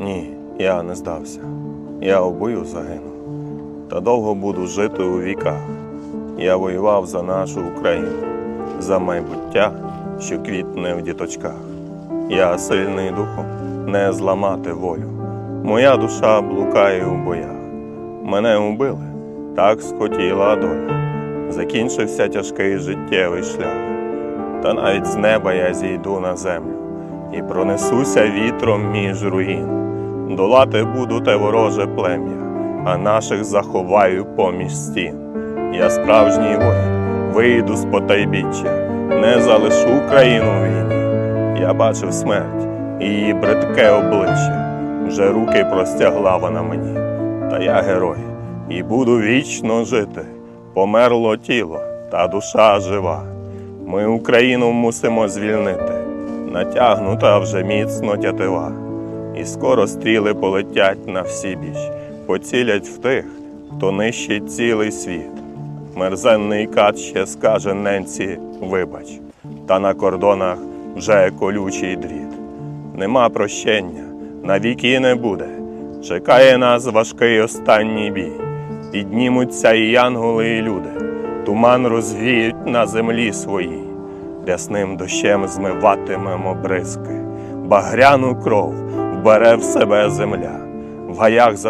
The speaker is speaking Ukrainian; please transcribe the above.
Ні, я не здався. Я у бою загинув. Та довго буду жити у віках. Я воював за нашу Україну, за майбуття, що квітне в діточках. Я сильний духом, не зламати волю. Моя душа блукає у боях. Мене убили, так схотіла доля. Закінчився тяжкий життєвий шлях. Та навіть з неба я зійду на землю і пронесуся вітром між руїн. Долати буду те вороже плем'я, а наших заховаю поміж стін. Я справжній воїн, вийду з потайбіччя, не залишу країну війні. Я бачив смерть і її бридке обличчя. Вже руки простягла вона мені. Та я герой і буду вічно жити. Померло тіло, та душа жива. Ми Україну мусимо звільнити, натягнута вже міцно тятива. І скоро стріли полетять на всі біч, поцілять в тих, хто нищить цілий світ. Мерзенний кат ще скаже ненці вибач, та на кордонах вже колючий дріт. Нема прощення, навіки не буде. Чекає нас важкий останній бій. Піднімуться і янголи, і люди, туман розвіють на землі своїй, рясним дощем змиватимемо бризки, багряну кров вбере в себе земля, в гаях за